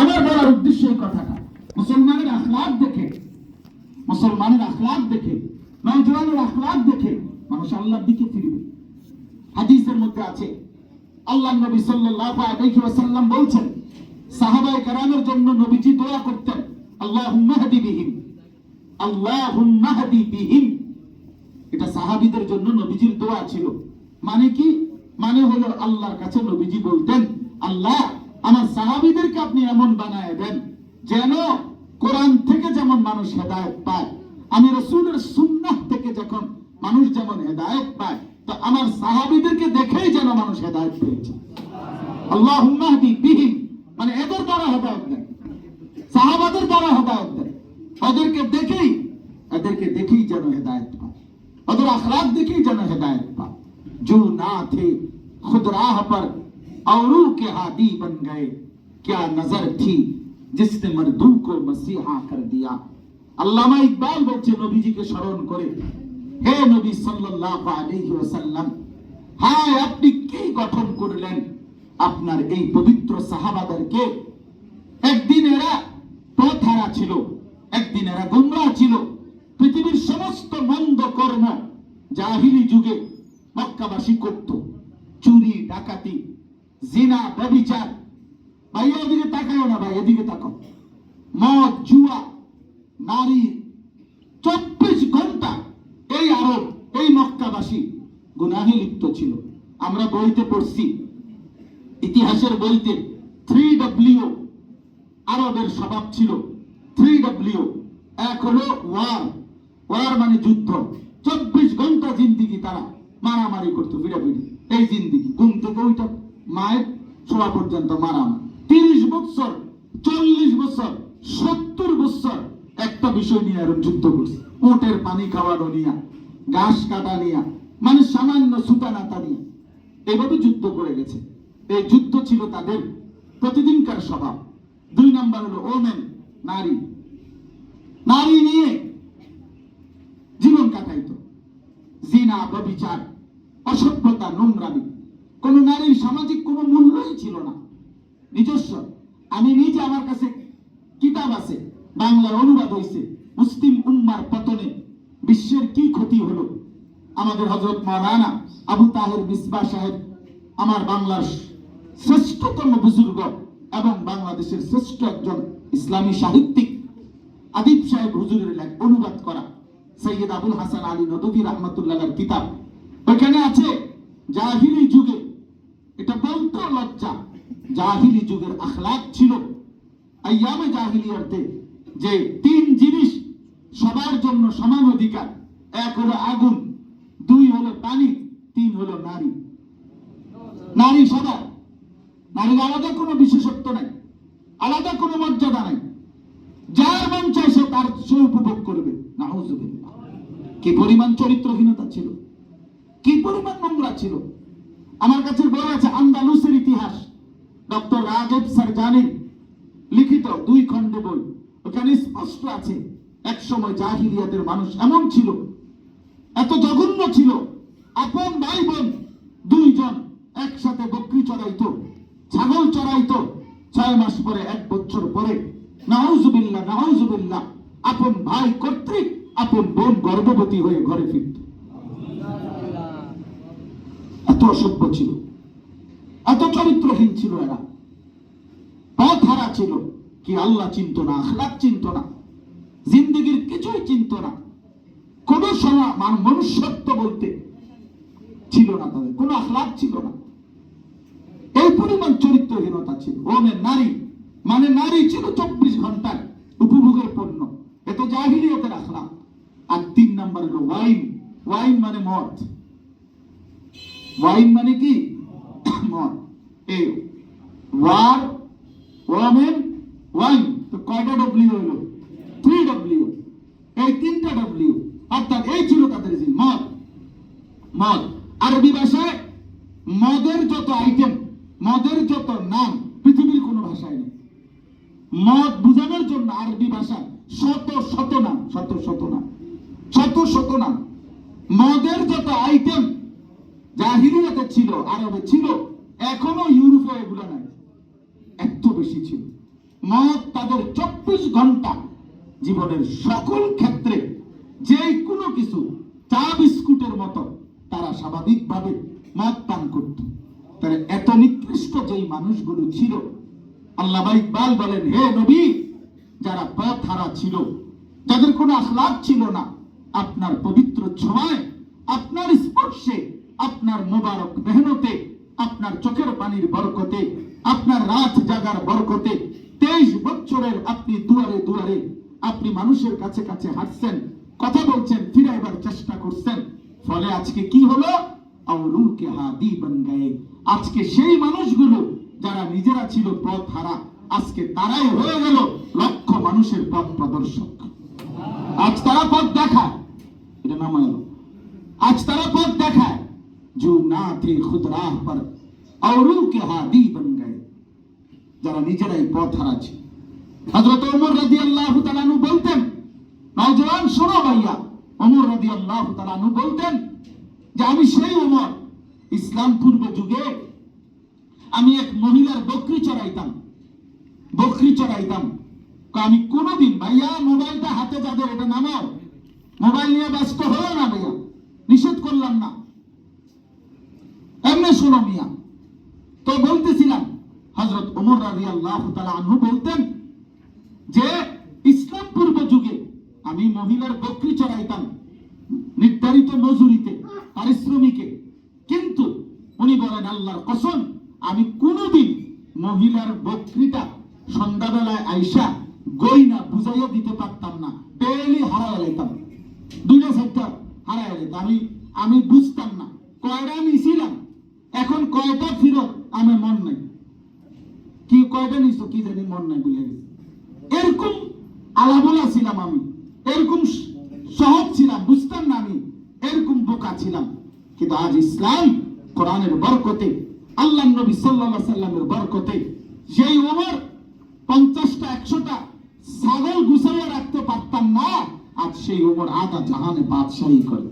আমার বলার উদ্দেশ্য এই কথাটা। মুসলমানের আখলাক দেখে, মুসলমানের আখলাক দেখে নওজওয়ানের আখলাক দেখে মানুষ আল্লাহর দিকে ফিরবে। হাদিসের মধ্যে আছে আল্লাহ নবী সাল্লাল্লাহু আলাইহি ওয়াসাল্লাম বলছেন, সাহাবায়ে কেরামের জন্য নবীজি দোয়া করতেন, আল্লাহুম্মা হাদি বিহিম, আল্লাহুম্মা হাদি বিহিম। এটা সাহাবীদের জন্য নবীজির দোয়া ছিল। মানে কি? মানে হলো আল্লাহর কাছে নবীজি বলতেন, আল্লাহ আমার সাহাবিদেরকে আপনি এমন বানায় দেন যেন কোরআন থেকে যেমন মানুষ হেদায়ত পায়, আমি রসুলের সুন্নাহ থেকে যখন মানুষ যেমন হেদায়ত পায়, তো আমার সাহাবিদেরকে দেখেই যেন মানুষ হেদায়ত পেয়েছে। আল্লাহ বিহীন মানে এদের দ্বারা হেদায়ত দেন সাহাবাদের দ্বারা হেদায়ত দেন ওদেরকে দেখেই, এদেরকে দেখেই যেন হেদায়ত পায়, ওদের আখলাক দেখেই যেন হেদায়ত পায়। জু না থে খুদ পর औरों के हादी बन गए क्या नजर थी जिसने मर्दू को मसीहा कर दिया আল্লামা ইকবাল বলছে নবীজিকে স্মরণ করে হে নবী সাল্লাল্লাহু আলাইহি ওয়াসাল্লাম হায় আপনি কি গঠন করলেন আপনার এই পবিত্র সাহাবাদেরকে একদিন এরা পথহারা ছিল একদিন এরা গোমরা ছিল পৃথিবীর সমস্ত মন্দ কর্ম জাহিলি যুগে মক্কাবাসী করত চুরি ডাকাতি জিনা, ব্যভিচার। ভাই ওদিকে তাকাও না ভাই, এদিকে তাকাও। মদ, জুয়া, নারী, চব্বিশ ঘণ্টা এই আরব, এই মক্কাবাসী গুনাহে লিপ্ত ছিল। আমরা বইতে পড়ছি, ইতিহাসের বইতে থ্রি ডব্লিউ আরবের স্বভাব ছিল। থ্রি ডব্লিউ, এক হলো ওয়ার। ওয়ার মানে যুদ্ধ। চব্বিশ ঘণ্টা জিন্দিগি তারা মারামারি করতো ভিড়াভিড়ি এই জিন্দিগি, ঘুম থেকে ওইটা মায়ের ছোঁয়া পর্যন্ত মারামারি তিরিশ বছর চল্লিশ বছর সত্তর বছর একটা বিষয় নিয়ে এরকম যুদ্ধ করছে। উটের পানি খাওয়ানো নিয়া, ঘাস কাটা নিয়া মানে সামান্য সুতা নাতা নিয়ে। এভাবে যুদ্ধ করে গেছে। এই যুদ্ধ ছিল তাদের প্রতিদিনকার স্বভাব। দুই নাম্বার হলো ওমেন, নারী। নারী নিয়ে জীবন কাটাইতো। জিনা ব্যবিচার অসভ্যতা, নোংরামি। কোন নারীর সামাজিক কোনো মূল্যই ছিল না। নিজস্ব। আমি নিজে আমার কাছে কিতাব আছে, বাংলার অনুবাদ হয়েছে মুসলিম উম্মার পতনে বিশ্বের কি ক্ষতি হলো? আমাদের হজরত মাওলানা আবু তাহের মিসবা সাহেব আমার বাংলার শ্রেষ্ঠতম বুজুর্গ এবং বাংলাদেশের শ্রেষ্ঠ একজন ইসলামী সাহিত্যিক। আদিব সাহেব হুজুরের লেখ অনুবাদ করা, সৈয়দ আবুল হাসান আলী নদী রহমতুল্লাহর কিতাব। ওইখানে আছে, জাহিলি যুগে এটা বলতো লজ্জা। জাহিলি যুগের আখলাক ছিল। আইয়ামে জাহিলিয়াতে যে তিন জিনিস সবার জন্য সমান অধিকার। এক হলো আগুন, দুই হলো পানি, তিন হলো নারী। নারী সবার। নারীর আলাদা কোনো বিশেষত্ব নাই, আলাদা কোনো মর্যাদা নাই। যার মন চায় সে তার সে উপভোগ করবে। নাউজুবিল্লাহ। কি পরিমাণ চরিত্রহীনতা ছিল, কি পরিমাণ নোংরা ছিল। আমার কাছে বই আছে, আন্দালুসের ইতিহাস। ডক্টর রাজেব সারজানির লিখিত দুই খণ্ডে বই। ওখানে স্পষ্ট আছে, এক সময় জাহিলিয়াতের মানুষ এমন ছিল, এত জঘন্য ছিল, আপন ভাই বোন দুইজন একসাথে বকরি চড়াইতো, ছাগল চড়াইতো, ছয় মাস পরে, এক বছর পরে, নাউজুবিল্লাহ নাউজুবিল্লাহ, আপন ভাই কর্তৃক, আপন বোন গর্ভবতী হয়ে ঘরে ফিরত। এত অসভ্য ছিল। এত চরিত্রহীন ছিল এরা। পথ হারা ছিল। কি আল্লাহ চিনত না আখলাক চিনত না, জিন্দগির কিছুই চিনত না। কোন সময় মান, মনুষ্যত্ব বলতে ছিল না তাদের। কোনো আখলাক ছিল না। এই পরিমাণ চরিত্রহীনতা ছিল। ওমের নারী মানে নারী ছিল চব্বিশ ঘণ্টার উপভোগের পণ্য। এত জাহিলিয়তের আখলাক আর তিন নম্বর হলো ওয়াইন। ওয়াইন মানে মদ। ওয়াইন মানে কি? মদ এই ওয়ার ওয়ামেন ওয়াইন তো কয়টা ডব্লিউ হলো? থ্রি ডব্লিউ এই তিনটা ডব্লিউ অর্থাৎ এই ছিল তাদের যে মদ। মদ। আরবি ভাষায় মদের যত আইটেম মদের যত নাম, পৃথিবীর কোনো ভাষায় নেই। মদ বুঝানোর জন্য আরবি ভাষা শত শত নাম, শত শত নাম, শত শত নাম। মদের যত আইটেম জাহিলিয়াতে ছিল, আরবে ছিল, এখনও ইউরোপে এগুলো নাই। এত বেশি ছিল। মদ তাদের চব্বিশ ঘণ্টা জীবনের সকল ক্ষেত্রে যে কোনো কিছু, চা বিস্কুটের মতো তারা স্বাভাবিকভাবে মদ পান করত। তাহলে এত নিকৃষ্ট যেই মানুষগুলো ছিল, আল্লাহ ইকবাল বলেন, হে নবী, যারা পথ হারা ছিল যাদের কোনো আখলাক ছিল না। আপনার পবিত্র ছোঁয়ায়, আপনার স্পর্শে আপনার মুবারক মেহনতে, আপনার চোখের পানির বরকতে, আপনার রাত জাগার বরকতে, তেইশ বছরের আপনি দুয়ারে দুয়ারে, আপনি মানুষের কাছে কাছে হাঁটছেন, কথা বলছেন, ফিরাইবার চেষ্টা করছেন। ফলে আজকে কি হলো? আউলুকে হাদি বন গায়ে আজকে সেই মানুষগুলো যারা নিজেরা ছিল পথ হারা, আজকে তারাই হয়ে গেল লক্ষ মানুষের পথ প্রদর্শক। আজ তারা পথ দেখায়। এটা নামায়। আজ তারা পথ দেখায়। जो ना थे खुद राह पर औरों के हादी बन गए যারা নিজেরাই পথ হারাচ্ছে হযরত ওমর রাদিয়াল্লাহু তাআলা নু বলতেন নওজওয়ান শোনো ভাইয়া ওমর রাদিয়াল্লাহু তাআলা নু বলতেন যে আমি সেই ওমর ইসলাম পূর্ব যুগে আমি এক মহিলার বকরি চড়াইতাম বকরি চড়াইতাম তো আমি কোনোদিন ভাইয়া মোবাইলটা হাতে যাদের এটা নামাও মোবাইল নিয়ে ব্যস্ত হলো না ভাইয়া নিষেধ করলাম না এমনি শোনো মিয়া। তো বলতেছিলাম হজরত ওমর রাজি আল্লাহ আনহু বলতেন যে ইসলাম পূর্ব যুগে আমি মহিলার বকরি চড়াইতাম নির্ধারিত মজুরিতে পারিশ্রমিকে। কিন্তু উনি বলেন, আল্লাহর কসম, আমি কোনোদিন মহিলার বকরিটা সন্ধ্যাবেলায় আইসা গইনা বুঝাইয়া দিতে পারতাম না ডেলি হারাই লাইতাম। দুইটা সেক্টর হারাই লাইতাম। আমি আমি বুঝতাম না। কয়টা নিছিলাম? এখন কয়টা ফিরত? আমার মন নাই। কি কয়টা নিছো? কি জানি মন নাই বুঝে গেছে। এরকম আলাবোলা ছিলাম আমি। এরকম সহজ ছিলাম, বুঝতাম না আমি। এরকম বোকা ছিলাম। কিন্তু আজ ইসলাম কোরআনের বরকতে, আল্লাহ নবী সাল্লাল্লাহু সাল্লামের বরকতে, যেই ওমর পঞ্চাশটা, একশোটা ছাগল গুছাইয়া রাখতে পারতাম না, আজ সেই ওমর আদা জাহানে বাদশাহী করে।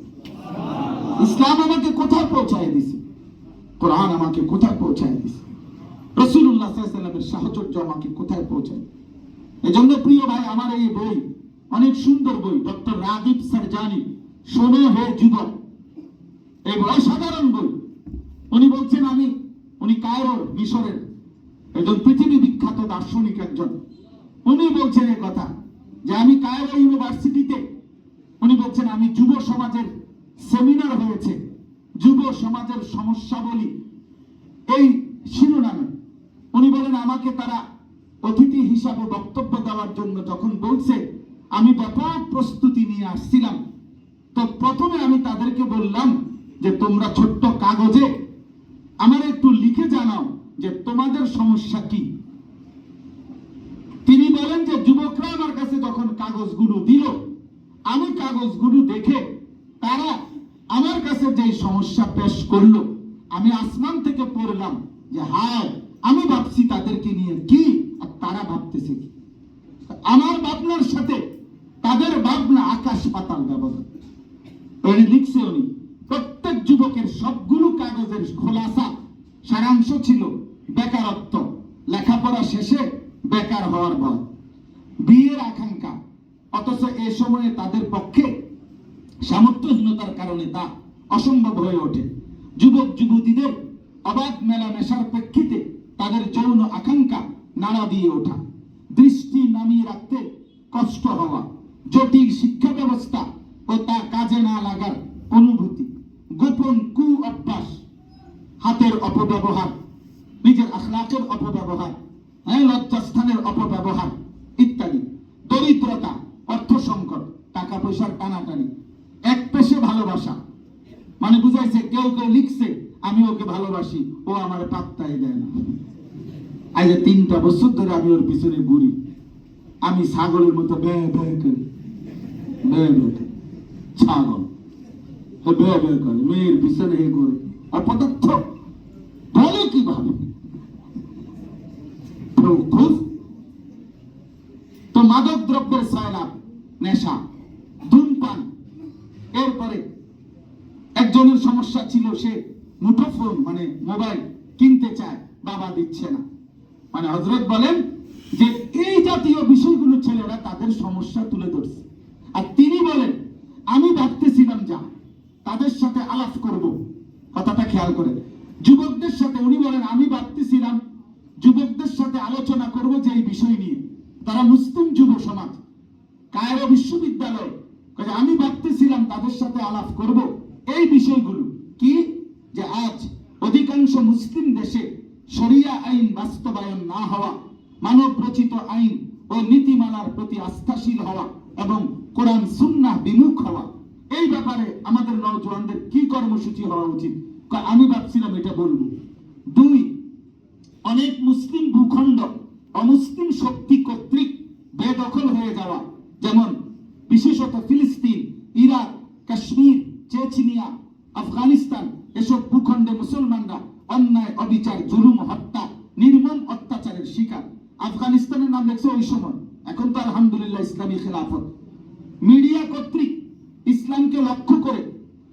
ইসলাম আমাকে কোথায় পৌঁছায় দিছে? কোরআন আমাকে কোথায় পৌঁছায় দিছে? রসুল্লাহ সাল্লামের সাহচর্য আমাকে কোথায় পৌঁছায়? এজন্য প্রিয় ভাই, আমার এই বই, অনেক সুন্দর বই, ডক্টর রাগিব সারজানি, শোনো হে যুবক এই অসাধারণ বই। উনি বলছেন, আমি, উনি কায়রোর, মিশরের একজন পৃথিবী বিখ্যাত দার্শনিক একজন। উনি বলছেন এই কথা, যে আমি কায়রো ইউনিভার্সিটিতে, উনি বলছেন, আমি যুব সমাজের সেমিনার হয়েছে। যুব সমাজের সমস্যা বলি, এই শিরোনামে উনি বলেন, আমাকে তারা অতিথি হিসাবে বক্তব্য দেওয়ার জন্য যখন বলছে, আমি ব্যাপক প্রস্তুতি নিয়ে আসছিলাম। তো প্রথমে আমি তাদেরকে বললাম যে, তোমরা ছোট্ট কাগজে আমার একটু লিখে জানাও যে, তোমাদের সমস্যা কি? তিনি বলেন যে, যুবকরা আমার কাছে যখন কাগজগুলো দিল, আমি কাগজগুলো দেখে তারা আমার কাছে যে সমস্যা পেশ করল, আমি আসমান থেকে পড়লাম যে, হায়, আমি ভাবছি তাদেরকে নিয়ে কি আর তারা ভাবতেছে কি? আমার ভাবনার সাথে তাদের ভাবনা আকাশ পাতাল ব্যবধান। লিখছে উনি, প্রত্যেক যুবকের সবগুলো কাগজের খোলাসা, সারাংশ ছিল বেকারত্ব। লেখাপড়া শেষে বেকার হওয়ার ভয়। বিয়ের আকাঙ্ক্ষা, অথচ এ সময়ে তাদের পক্ষে সামর্থ্যহীনতার কারণে তা অসম্ভব হয়ে ওঠে। যুবক, যুবতীদের অবাধ মেলামেশার প্রেক্ষিতে তাদের যৌন আকাঙ্ক্ষা নাড়া দিয়ে ওঠা। দৃষ্টি নামিয়ে রাখতে কষ্ট হওয়া, জটিল শিক্ষা ব্যবস্থা ও তা কাজে না লাগার অনুভূতি, গোপন কু অভ্যাস হাতের অপব্যবহার, নিজের আখলাকের অপব্যবহার হ্যাঁ লজ্জাস্থানের অপব্যবহার ইত্যাদি। দরিদ্রতা অর্থ সংকট টাকা পয়সার টানাটানি, এক পেশে ভালোবাসা মানে বুঝাইছে, কেউ কেউ লিখছে, আমি ওকে ভালোবাসি, ও আমার পাত্তাই দেয় না। আজ তিনটা বছর ধরে আমি ওর পিছনে ঘুরি, আমি ছাগলের মতো করি। ছাগল। করে, মেয়ের পিছনে হে করে আর পদার্থ, বলে কীভাবে? তো মাদক দ্রব্যের সয়লাভ নেশা ধূমপান এরপরে একজনের সমস্যা ছিল সে মুঠোফোন মানে মোবাইল কিনতে চায়, বাবা দিচ্ছে না। মানে হজরত বলেন যে এই জাতীয় বিষয়গুলো ছেলেরা তাদের সমস্যা তুলে ধরছে। আর তিনি বলেন, আমি ভাবতেছিলাম যা, তাদের সাথে আলাপ করব। কথাটা খেয়াল করেন যুবকদের সাথে উনি বলেন আমি ভাবতেছিলাম যুবকদের সাথে আলোচনা করব যে এই বিষয় নিয়ে তারা মুসলিম যুব সমাজ কায়রো বিশ্ববিদ্যালয় কাজে আমি ভাবতেছিলাম তাদের সাথে আলাপ করব এই বিষয়গুলো কি যে আজ অধিকাংশ মুসলিম দেশে শরিয়া আইন বাস্তবায়ন না হওয়া মানব রচিত আইন ও নীতিমালার প্রতি আস্থাশীল হওয়া এবং কোরআন সুন্নাহ বিমুখ হওয়া এই ব্যাপারে আমাদের নওজোয়ানদের কি কর্মসূচি হওয়া উচিত কা- আমি ভাবছিলাম এটা বলব দুই অনেক মুসলিম ভূখণ্ড অমুসলিম শক্তি কর্তৃক বেদখল হয়ে যাওয়া যেমন বিশেষত ফিলিস্তিন ইরাক কাশ্মীর চেচনিয়া আফগানিস্তান এসব ভূখণ্ডে মুসলমানরা অন্যায় অবিচার জুলুম হত্যা নির্মম অত্যাচারের শিকার আফগানিস্তানের নাম লেখছে ওই সময় এখন তো আলহামদুলিল্লাহ ইসলামী খেলাফত মিডিয়া কর্তৃক ইসলামকে লক্ষ্য করে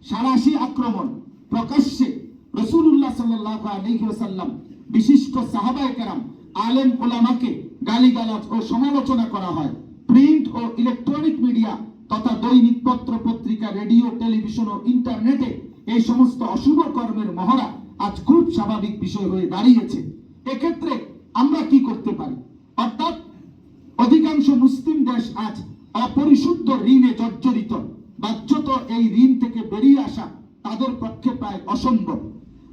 সারাশি আক্রমণ প্রকাশ্যে রসুল্লাহ সাল্লাহ আলহিহাসাল্লাম বিশিষ্ট সাহাবায়ে কেরাম আলেম ওলামাকে গালিগালাজ ও সমালোচনা করা হয়। প্রিন্ট ও ইলেকট্রনিক মিডিয়া তথা দৈনিক পত্র পত্রিকা, রেডিও, টেলিভিশন ও ইন্টারনেটে এই সমস্ত অশুভ কর্মের মহড়া আজ খুব স্বাভাবিক বিষয় হয়ে দাঁড়িয়েছে। এক্ষেত্রে আমরা কি করতে পারি? অর্থাৎ অধিকাংশ মুসলিম দেশ আজ অপরিশুদ্ধ ঋণে জর্জরিত। বাধ্যত এই ঋণ থেকে বেরিয়ে আসা তাদের পক্ষে প্রায় অসম্ভব।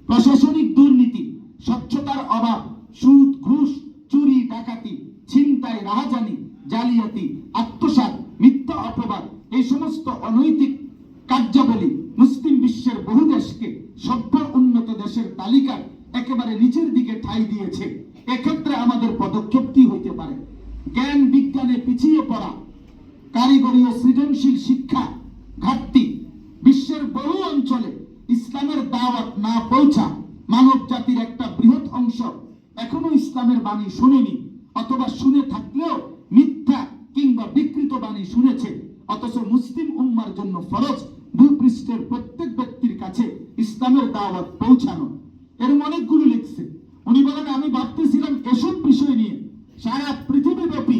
প্রশাসনিক দুর্নীতি স্বচ্ছতার অভাব সুদ ঘুষ চুরি ডাকাতি ছিনতাই রাহাজানি জালিয়াতি আত্মসাৎ মিথ্যা অপবাদ এই সমস্ত অনৈতিক কার্যাবলী মুসলিম বিশ্বের বহু দেশকে সভ্য উন্নত দেশের তালিকার একেবারে নিচের দিকে ঠাই দিয়েছে এক্ষেত্রে আমাদের পদক্ষেপ কি হইতে পারে জ্ঞান বিজ্ঞানে পিছিয়ে পড়া কারিগরি ও সৃজনশীল শিক্ষা ঘাটতি বিশ্বের বহু অঞ্চলে ইসলামের দাওয়াত না পৌঁছা মানব জাতির একটা বৃহৎ অংশ এখনও ইসলামের বাণী শুনেনি অথবা শুনে থাকলেও মিথ্যা কিংবা বিকৃত বাণী শুনেছে অথচ মুসলিম উম্মার জন্য ফরজ ভূপৃষ্ঠের প্রত্যেক ব্যক্তির কাছে ইসলামের দাওয়াত পৌঁছানো এরকম অনেকগুলো লিখছে উনি বলেন আমি ভাবতেছিলাম এসব বিষয় নিয়ে সারা পৃথিবীব্যাপী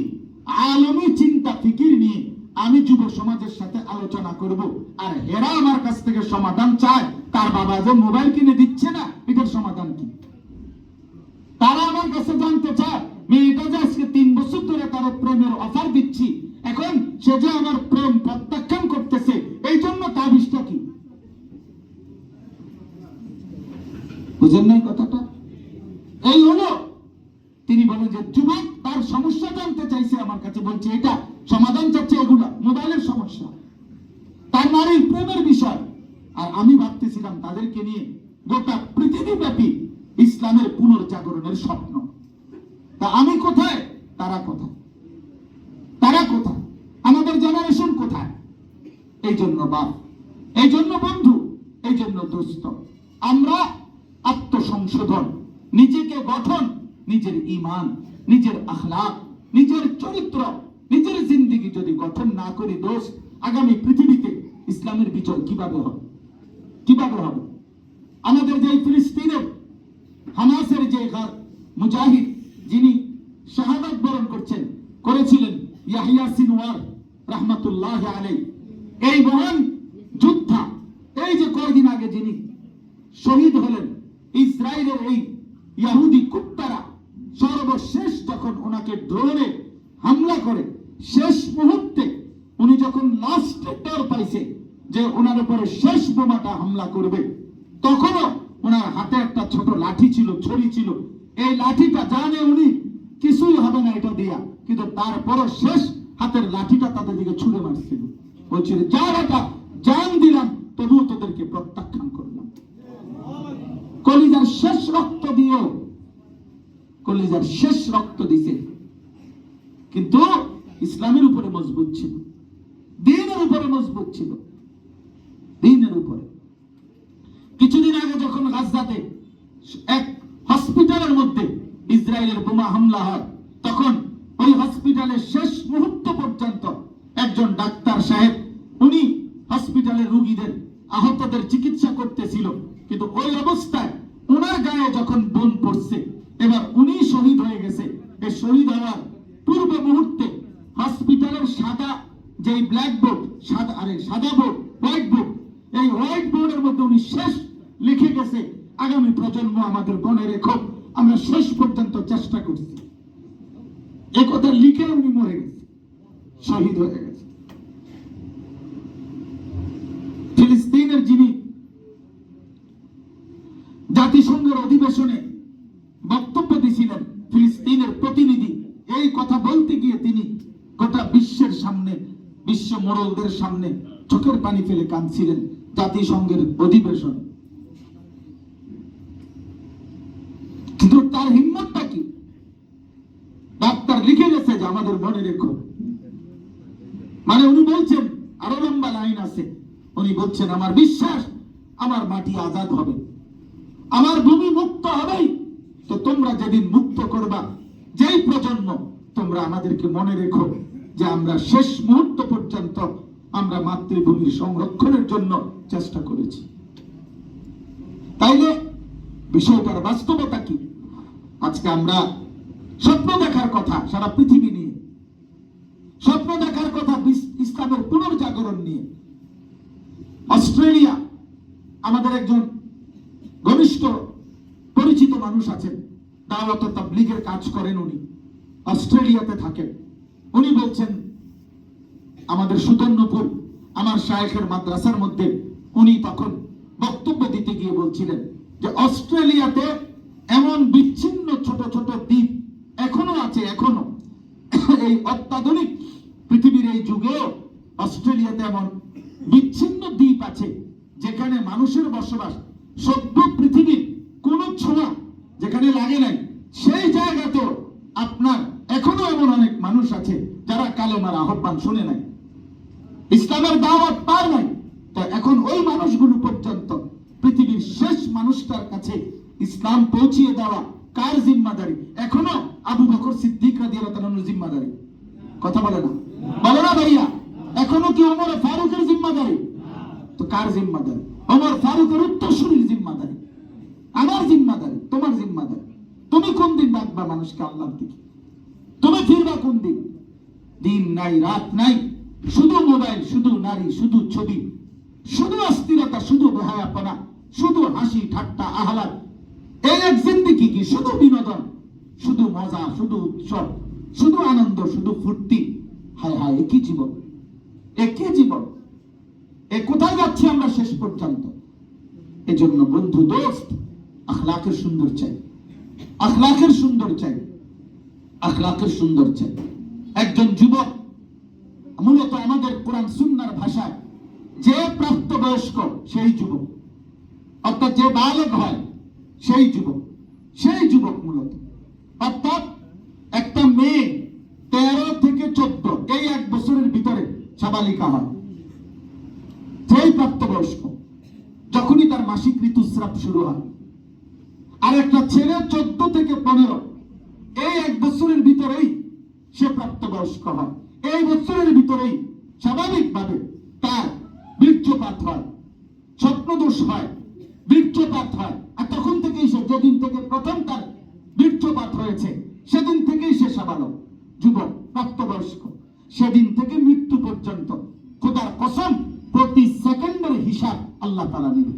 আলমী চিন্তা ফিকির নিয়ে আমি যুব সমাজের সাথে আলোচনা করব। আর এরা আমার কাছ থেকে সমাধান চায়, তার বাবা যে মোবাইল কিনে দিচ্ছে না, এটার সমাধান কি? তারা আমার কাছে জানতে চায়, মেয়েটা যে আজকে তিন বছর ধরে তার প্রেমের অফার দিচ্ছি, এখন সে যে আমার প্রেম প্রত্যাখ্যান করতেছে, এই জন্য তা তাবিজটা কি? বুঝেন নাই কথাটা? এই হলো, তিনি বলেন যে, যুবক তার সমস্যা জানতে চাইছে আমার কাছে, বলছে, এটা সমাধান চাচ্ছে এগুলা, মোবাইলের সমস্যা। তার নারীর প্রেমের বিষয়। আর আমি ভাবতেছিলাম তাদেরকে নিয়ে গোটা পৃথিবীব্যাপী ইসলামের পুনর্জাগরণের স্বপ্ন। তা আমি কোথায়? তারা কোথায়? তারা কোথায়? আমাদের জেনারেশন কোথায়? এই জন্য বাপ, এই জন্য বন্ধু, এই জন্য দোস্ত। আমরা আত্মসংশোধন, নিজেকে গঠন, নিজের ইমান। নিজের আখলাক নিজের চরিত্র, নিজের জিন্দিগি যদি গঠন না করি দোষ, আগামী পৃথিবীতে ইসলামের বিজয় কীভাবে হবে? কীভাবে হবে? আমাদের যে ফিলিস্তিনের, হামাসের যে ঘর মুজাহিদ যিনি শাহাদাত বরণ করছেন, করেছিলেন ইয়াহিয়া সিনওয়ার রহমতুল্লাহ আলাই এই মহান যোদ্ধা, এই যে কয়দিন আগে যিনি শহীদ হলেন, ইসরায়েলের এই ইয়াহুদি কুত্তারা সর্বশেষ যখন ওনাকে ড্রোনে হামলা করে, শেষ মুহূর্তে উনি যখন লাস্ট টের পাইছে যে ওনার উপরে শেষ বোমাটা হামলা করবে, তখনও ওনার হাতে একটা ছোট লাঠি ছিল, ছড়ি ছিল। এই লাঠিটা জানে উনি, কিছুই হবে না এটা দিয়া। কিন্তু তারপরও শেষ হাতের লাঠিটা তাদের দিকে ছুঁড়ে মারছিল। বলছিল, যা বেটা, জান দিলাম, তবুও তোদেরকে প্রত্যাখ্যান করলাম। কলিজার শেষ রক্ত দিয়েও কলিজার শেষ রক্ত দিছে। কিন্তু ইসলামের উপরে মজবুত ছিল। দিনের উপরে মজবুত ছিল। দিনের উপরে। কিছুদিন আগে যখন গাজদাতে এক হসপিটালের মধ্যে ইসরায়েলের বোমা হামলা হয়, তখন ওই হসপিটালের শেষ মুহূর্ত পর্যন্ত একজন ডাক্তার সাহেব, উনি হসপিটালের রুগীদের আহতদের চিকিৎসা করতেছিল। কিন্তু ওই অবস্থায় ওনার গায়ে যখন বোন পড়ছে এবার উনি শহীদ হয়ে গেছে। এই শহীদ হওয়ার পূর্ব মুহূর্তে হসপিটালের সাদা যে ব্ল্যাক বোর্ড সাদা, আরে সাদা বোর্ড হোয়াইট বোর্ড এই হোয়াইট বোর্ডের মধ্যে উনি শেষ লিখে গেছে। আগামী প্রজন্ম আমাদের মনে রেখো, আমরা শেষ পর্যন্ত চেষ্টা করছি। এ কথা লিখে উনি মরে গেছে, শহীদ হয়ে গেছে। ফিলিস্তিনের যিনি জাতিসংঘের অধিবেশনে বক্তব্য দিয়েছিলেন ফিলিস্তিনের প্রতিনিধি এই কথা বলতে গিয়ে তিনি গোটা বিশ্বের সামনে বিশ্ব মোড়লদের সামনে চোখের পানি ফেলে কাঁদছিলেন জাতিসংঘের অধিবেশনে। কিন্তু তার হিম্মতটা কি? ডাক্তার লিখে গেছে যে আমাদের মনে রেখো। মানে উনি বলছেন, আরও লম্বা লাইন আছে। উনি বলছেন, আমার বিশ্বাস, আমার মাটি আজাদ হবে। আমার ভূমি মুক্ত হবেই। তো তোমরা যেদিন মুক্ত করবা, যেই প্রজন্ম তোমরা আমাদেরকে মনে রেখো। যে আমরা শেষ মুহূর্ত পর্যন্ত আমরা মাতৃভূমির সংরক্ষণের জন্য চেষ্টা করেছি। তাইলে বিষয়টার বাস্তবতা কি? আজকে আমরা স্বপ্ন দেখার কথা সারা পৃথিবী নিয়ে, স্বপ্ন দেখার কথা ইসলামের পুনর্জাগরণ নিয়ে। অস্ট্রেলিয়া, আমাদের একজন ঘনিষ্ঠ পরিচিত মানুষ আছেন, দাওয়াত তাবলীগের কাজ করেন উনি। অস্ট্রেলিয়াতে থাকেন। উনি বলছেন, আমাদের সুতন্নপুর, আমার শায়েখের মাদ্রাসার মধ্যে উনি তখন বক্তব্য দিতে গিয়ে বলছিলেন যে অস্ট্রেলিয়াতে এমন বিচ্ছিন্ন ছোট ছোট দ্বীপ এখনও আছে, এখনও। এই অত্যাধুনিক পৃথিবীর এই যুগেও অস্ট্রেলিয়াতে এমন বিচ্ছিন্ন দ্বীপ আছে, যেখানে মানুষের বসবাস, সভ্য পৃথিবীর কোন ছোঁয়া যেখানে লাগে নাই, সেই জায়গাতেও আপনার মানুষ আছে যারা কালেমার আহ্বান শুনে নাই। ইসলামের দাওয়াত পায় নাই। তো এখন ওই মানুষগুলো পর্যন্ত, পৃথিবীর শেষ মানুষটার কাছে ইসলাম পৌঁছিয়ে দেওয়া কার জিম্মাদারি? এখনও আবু বকর সিদ্দিক রাদিয়াল্লাহু জিম্মাদারি। কথা বলে না। বলে না ভাইয়া, এখনও কি ওমর ফারুকের জিম্মাদারি? তো কার জিম্মাদারি? ওমর ফারুকের উত্তরসূরির জিম্মাদারি। আমার জিম্মাদারি, তোমার জিম্মাদারি। তুমি কোন দিন ডাকবা মানুষকে আল্লাহর দিকে? তুমি ফিরবা কোন দিন? দিন নাই, রাত নাই। শুধু মোবাইল, শুধু নারী, শুধু ছবি। শুধু অস্থিরতা, শুধু বেহায়াপনা শুধু হাসি, ঠাট্টা, আহ্লাদ। এই এক জিন্দিগি কি? শুধু বিনোদন, শুধু মজা, শুধু উৎসব, শুধু আনন্দ, শুধু ফুর্তি। হায় হায় একই জীবন? একই জীবন? এ কোথায় যাচ্ছি আমরা শেষ পর্যন্ত? এজন্য বন্ধু, দোস্ত, আখলাকের সুন্দর চাই। আখলাকের সুন্দর চাই। আখলাকের চাই একজন যুবক, মূলত আমাদের কোরআন সুন্নার ভাষায়, যে প্রাপ্তবয়স্ক সেই যুবক, অর্থাৎ যে বালক হয় সেই যুবক সেই যুবক মূলত। অর্থাৎ একটা মেয়ে তেরো থেকে চোদ্দ, এই এক বছরের ভিতরে সাবালিকা হয়। যেই প্রাপ্তবয়স্ক, যখনই তার মাসিক ঋতুস্রাব শুরু হয়। আর একটা ছেলে চোদ্দ থেকে পনেরো এই এক বছরের ভিতরেই সে প্রাপ্তবয়স্ক হয়। এই বছরের ভিতরেই স্বাভাবিকভাবে তার বীর্যপাত হয়, স্বপ্নদোষ হয় বীর্যপাত হয়। আর তখন থেকেই সে, যেদিন থেকে প্রথম তার বীর্যপাত হয়েছে, সেদিন থেকেই সে সাবালক যুবক, প্রাপ্তবয়স্ক, সেদিন থেকে মৃত্যু পর্যন্ত খোদার কসম, প্রতি সেকেন্ডের হিসাব আল্লাহ তালা নেবে।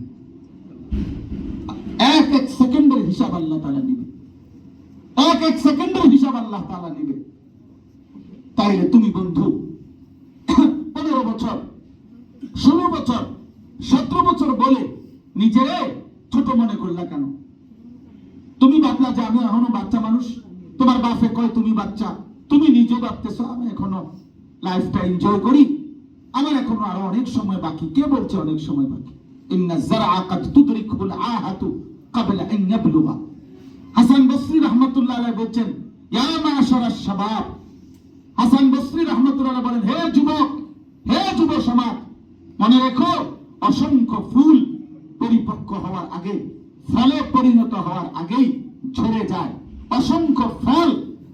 এক এক সেকেন্ডের হিসাব আল্লাহ তালা নেবে। এক এক সেকেন্ডের হিসাব আল্লাহ তালা নেবে। তাইলে তুমি বন্ধু, পনেরো বছর, ষোলো বছর, সতেরো বছর বলে নিজেরে ছোট মনে করলা কেন? তুমি ভাবলা যে আমি এখনও বাচ্চা মানুষ। তোমার বাপে কয়, তুমি বাচ্চা, তুমি নিজে ভাবতেছো, আমি এখনও লাইফটা এনজয় করি। আমার এখনও আরও অনেক সময় বাকি। কে বলছে অনেক সময় বাকি? ইন্না যারআ কাদ তুদরিকুল আহাতু ক্বাবলা আন ইয়াবলুগা। হাসান বসরি রহমতুল্লাহ বলছেন, ইয়া হাসান বসরি রহমতুল্লাহ বলেন, হে যুবক, হে যুব সমাজ, মনে রেখো, অসংখ্য ফুল পরিপক্ক হওয়ার আগে, ফলে পরিণত হওয়ার আগেই ঝরে যায়। অসংখ্য ফল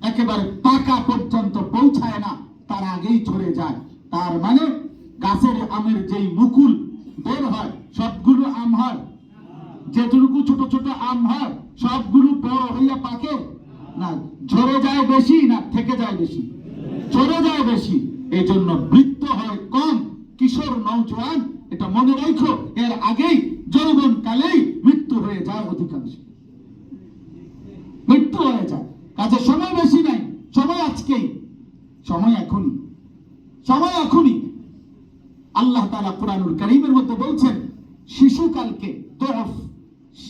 একেবারে পাকা পর্যন্ত পৌঁছায় না, তার আগেই ঝরে যায়। তার মানে গাছের আমের যেই মুকুল বের হয়, সবগুলো আম হয় যেটুকু ছোট ছোট আম হয়, সবগুলো বড় হইয়া পাকে? না ঝরে যায় বেশি না থেকে যায় বেশি? ঝরে যায় বেশি। এই জন্য বৃত্ত হয় কম। কিশোর নৌজওয়ান এটা মনে রাখো এর আগেই যৌবন কালেই মৃত্যু হয়ে যায় অধিকাংশ। মৃত্যু হয়ে যায়। কাজে সময় বেশি নাই, সময় আজকেই। সময় এখনই। সময় এখনই। আল্লাহ তাআলা কোরআনুল কারীমের মধ্যে বলছেন, শিশুকালকে দফ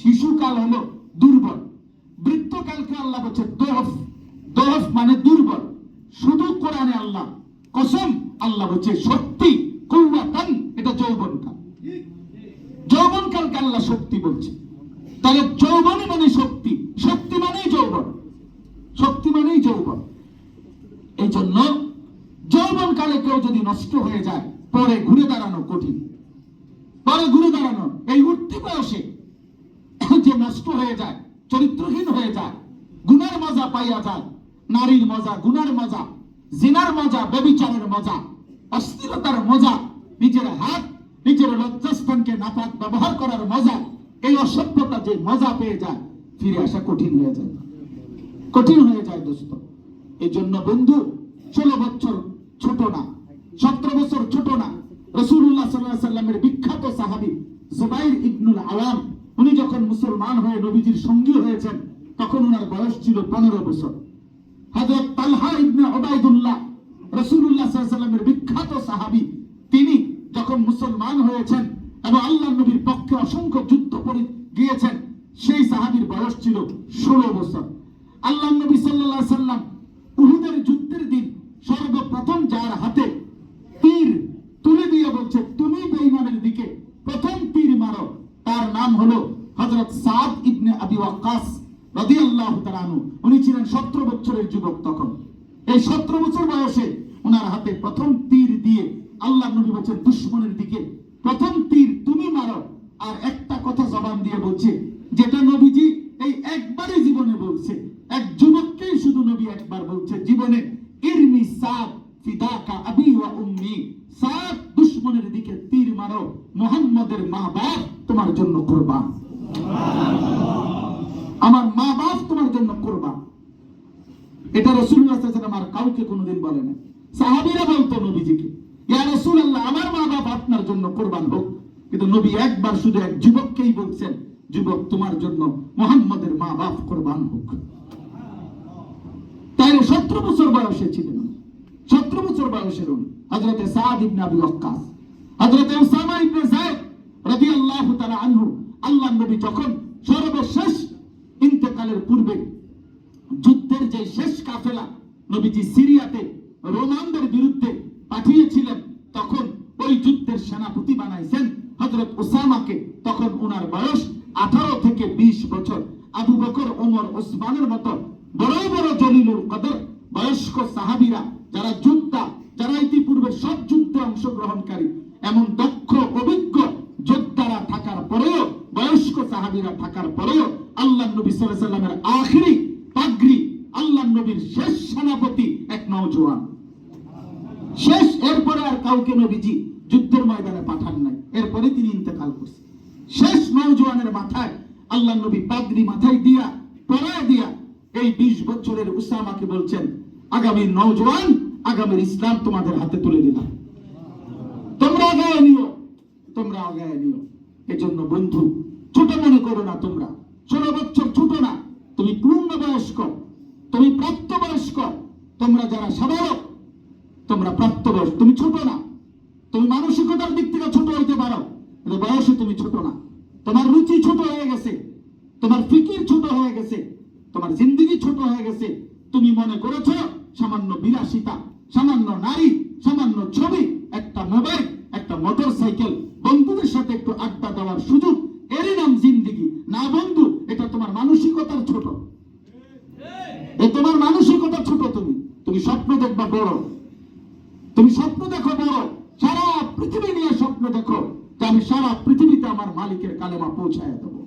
শিশুকাল হলো দুর্বল। বৃত্তকালকে আল্লাহ বলছে দফ দফ মানে দুর্বল। শুধু কোরআনে আল্লাহ। কসম আল্লাহ বলছে শক্তি কৌয়াতান এটা যৌবনকাল। যৌবনকালকে আল্লাহ শক্তি বলছে। তাহলে যৌবনই মানে শক্তি। শক্তি মানেই যৌবন। শক্তি মানেই যৌবন। এই জন্য যৌবন কালে কেউ যদি নষ্ট হয়ে যায়, পরে ঘুরে দাঁড়ানো কঠিন। পরে ঘুরে দাঁড়ানো, এই উঠতি বয়সে নষ্ট হয়ে যায়, চরিত্রহীন হয়ে যায় গুনার মজা পাইয়া যায়, নারীর মজা গুনার মজা, জিনার মজা, ব্যবিচারের মজা, অস্থিরতার মজা, নিজের হাত, নিজের লজ্জাস্থানকে নাপাক ব্যবহার করার মজা, এই অসভ্যতা যে মজা পেয়ে যায়, ফিরে আসা কঠিন হয়ে যায়। কঠিন হয়ে যায় দোস্ত। এই জন্য বন্ধু, ষোলো বছর ছোট না, সতেরো বছর ছোট না রসুল্লাহ সাল্লাহ সাল্লামের বিখ্যাত সাহাবি জুবাইর ইবনুল আওয়াম উনি যখন মুসলমান হয়ে নবীজির সঙ্গী হয়েছেন, তখন ওনার বয়স ছিল পনেরো বছর। হযরত তালহা ইবনে সাল্লাল্লাহু আলাইহি সাল্লামের বিখ্যাত সাহাবী, তিনি যখন মুসলমান হয়েছেন এবং আল্লাহ নবীর পক্ষে অসংখ্য যুদ্ধ করে গিয়েছেন, সেই সাহাবীর বয়স ছিল ষোলো বছর। আল্লাহ নবী আলাইহি সাল্লাম উহুদের যুদ্ধের দিন সর্বপ্রথম যার হাতে তীর তুলে দিয়ে বলছে তুমি বেঈমানের দিকে প্রথম তীর মারো তার নাম হলো হযরত সাদ ইবনে আবি ওয়াক্কাস রাদিয়াল্লাহু তাআলা আনহু উনি ছিলেন 17 বছরের যুবক তখন। এই 17 বছর বয়সে ওনার হাতে প্রথম তীর দিয়ে আল্লাহ নবী বলছেন, দুশমনের দিকে প্রথম তীর তুমি মারো। আর একটা কথা জবান দিয়ে বলছে, যেটা নবীজি এই একবারই জীবনে বলছে। এক যুবককেই শুধু নবী একবার বলছে, জীবনে ইরমি সাদ ফিদাকা আবি ওয়া উম্মি। সাদ দুশমনের দিকে তীর মারো, মুহাম্মাদের মা বাপ তোমার জন্য কুরবান। আমার মা বাপ তোমার জন্য কুরবান। এটা ওয়াসাল্লাম আর কাউকে কোনোদিন বলে না। সাহাবীরা বলতো নবীজিকে, ইয়া রাসূলুল্লাহ, আমার মা বাপ আপনার জন্য কুরবান হোক। কিন্তু নবী একবার শুধু এক যুবককেই বলছেন, যুবক, তোমার জন্য মুহাম্মাদের মা বাপ কুরবান হোক। তাই সতেরো বছর বয়সে ছিলেন। সতেরো বছর বয়সের উনি হজরতে সাদ ইবনে আবি ওয়াক্কাস। হজরতে উসামা ইবনে যায়েদ রাদিয়াল্লাহু তাআলা আনহু আল্লাহ নবী যখন সর্বশেষ ইন্তেকালের পূর্বে যুদ্ধের যে শেষ কাফেলা নবীজি সিরিয়াতে রোমানদের বিরুদ্ধে পাঠিয়েছিলেন, তখন ওই যুদ্ধের সেনাপতি বানাইছেন হজরত ওসামাকে। তখন ওনার বয়স আঠারো থেকে বিশ বছর। আবু বকর, ওমর, ওসমানের মতো বড় বড় জলিলুল কদর বয়স্ক সাহাবীরা যারা যোদ্ধা, যারা ইতিপূর্বে সব যুদ্ধে অংশগ্রহণকারী, এমন দক্ষ, অভিজ্ঞ যোদ্ধারা থাকার পরেও, বয়স্ক সাহাবীরা থাকার পরেও আল্লাহ নবী সাল্লামের আখিরি পাগড়ি আল্লাহ নবীর শেষ সেনাপতি নওজোয়ান শেষ, এরপরে আর কাউকে নবীজি যুদ্ধের ময়দানে পাঠান নাই। এরপরে তিনি ইন্তেকাল করছেন শেষ নওজোয়ানের মাথায় আল্লাহ নবী পাগড়ি মাথায় দিয়া, পরায় দিয়া এই বিশ বছরের উসামাকে বলছেন, আগামী নওজোয়ান আগামীর ইসলাম তোমাদের হাতে তুলে দিলাম। তোমরা আগায় নিও, তোমরা আগায় নিও। এজন্য বন্ধু, ছোট মনে করো না তোমরা। ষোলো বছর ছোট না। তুমি পূর্ণ বয়স্ক, তুমি প্রাপ্তবয়স্ক তোমরা যারা সাধারণ তোমরা প্রাপ্তবয়স, তুমি ছোট না। তুমি মানসিকতার দিক থেকে ছোট হইতে পারো, কিন্তু বয়সে তুমি ছোট না। তোমার রুচি ছোট হয়ে গেছে, তোমার ফিকির ছোট হয়ে গেছে, তোমার জিন্দিগি ছোট হয়ে গেছে। তুমি মনে করেছ, সামান্য বিলাসিতা, সামান্য নারী, সামান্য ছবি একটা মোবাইল একটা মোটর সাইকেল বন্ধুদের সাথে একটু আড্ডা দেওয়ার সুযোগ এরই নাম জিন্দিগি না বন্ধু এটা তোমার মানসিকতার ছোট এ তোমার মানসিকতা ছোট তুমি তুমি স্বপ্ন দেখবা বড় তুমি স্বপ্ন দেখো বড়। সারা পৃথিবী নিয়ে স্বপ্ন দেখো। আমি সারা পৃথিবীতে আমার মালিকের কালেমা পৌঁছায় দেবো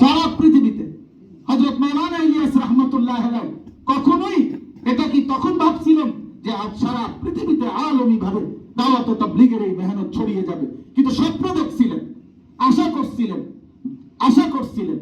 সারা পৃথিবীতে হজরত মৌলানা ইলিয়াস রহমতুল্লাহ আলাইহি কখনোই এটা কি তখন ভাবছিলেন যে আজ সারা পৃথিবীতে আলমী ভাবে দাওয়াত ও তাবলীগের এই মেহনত ছড়িয়ে যাবে কিন্তু স্বপ্ন দেখছিলেন আশা করছিলেন আশা করছিলেন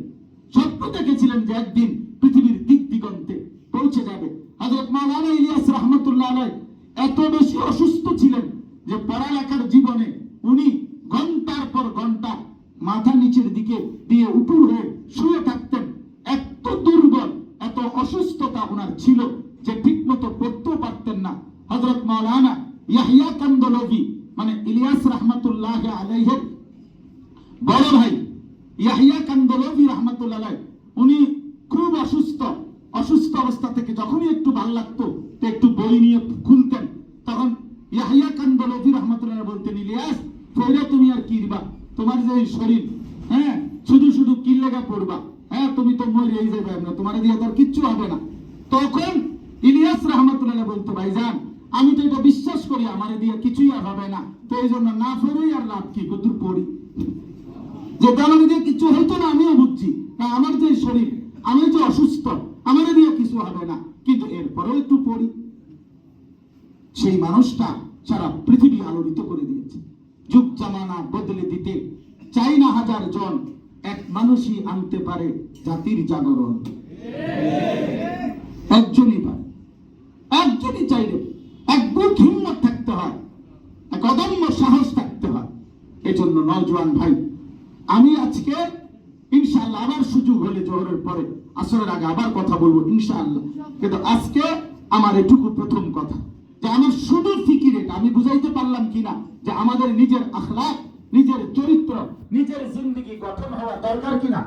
স্বপ্ন দেখেছিলেন যে একদিন পৃথিবীর দিক দিগন্তে পৌঁছে যাবে হযরত মাওলানা ইলিয়াস রহমতুল্লাহ আলাইহি এত বেশি অসুস্থ ছিলেন যে পড়ালেখার জীবনে উনি ঘণ্টার পর ঘণ্টা মাথা নিচের দিকে দিয়ে উপুর হয়ে শুয়ে থাকতেন এত দুর্বল এত অসুস্থতা ওনার ছিল যে ঠিক মতো পড়তেও পারতেন না হজরত মাওলানা ইয়াহিয়া কান্দলভি মানে ইলিয়াস রহমতুল্লাহ আলাইহের বড় ভাই ইয়াহিয়া কান্দলভি রহমতুল্লাহ আলাইহ, উনি খুব অসুস্থ অসুস্থ অবস্থা থেকে যখনই একটু ভালো লাগতো তো একটু বই নিয়ে খুলতেন তখন ইয়াহিয়া কান্দলভি রহমতুল্লাহ আলাইহ বলতেন ইলিয়াস পড়ে তুমি আর কি দিবা তোমার যে এই শরীর হ্যাঁ শুধু শুধু কি লেগা পড়বা হ্যাঁ তুমি তো মরেই যাবে না তোমার দিয়ে তো আর কিচ্ছু হবে না তখন ইলিয়াস রহমতুল্লাহ আলাইহ বলতো ভাইজান আমি তো এটা বিশ্বাস করি আমার দিয়ে কিছুই আর হবে না তো এই জন্য না পড়েই আর লাভ কি কত পড়ি যে কিছু হইতো না, আমিও বুঝছি। না আমার যে শরীর, আমি যে অসুস্থ, আমার দিয়ে কিছু হবে না। কিন্তু এরপরেও একটু পড়ি। সেই মানুষটা সারা পৃথিবী আলোড়িত করে দিয়েছে। যুগ জামানা বদলে দিতে চাই না হাজার জন। এক মানুষই আনতে পারে জাতির জাগরণ। একজনই পারে। একজনই চাইলে এক বুক হিম্মত থাকতে হয়। এক অদম্য এজন্য নজওয়ান ভাই। আমি আজকে ইনশাআল্লাহ আবার সুযোগ হলে জোহরের পরে আসরের আগে আবার কথা বলব ইনশাআল্লাহ। কিন্তু আজকে আমার এটুকু প্রথম কথা যে আমার শুধু ফিকির এটা, আমি বুঝাইতে পারলাম কিনা যে আমাদের নিজের আখলাক নিজের চরিত্র, নিজের জিন্দগি গঠন হওয়া দরকার কিনা?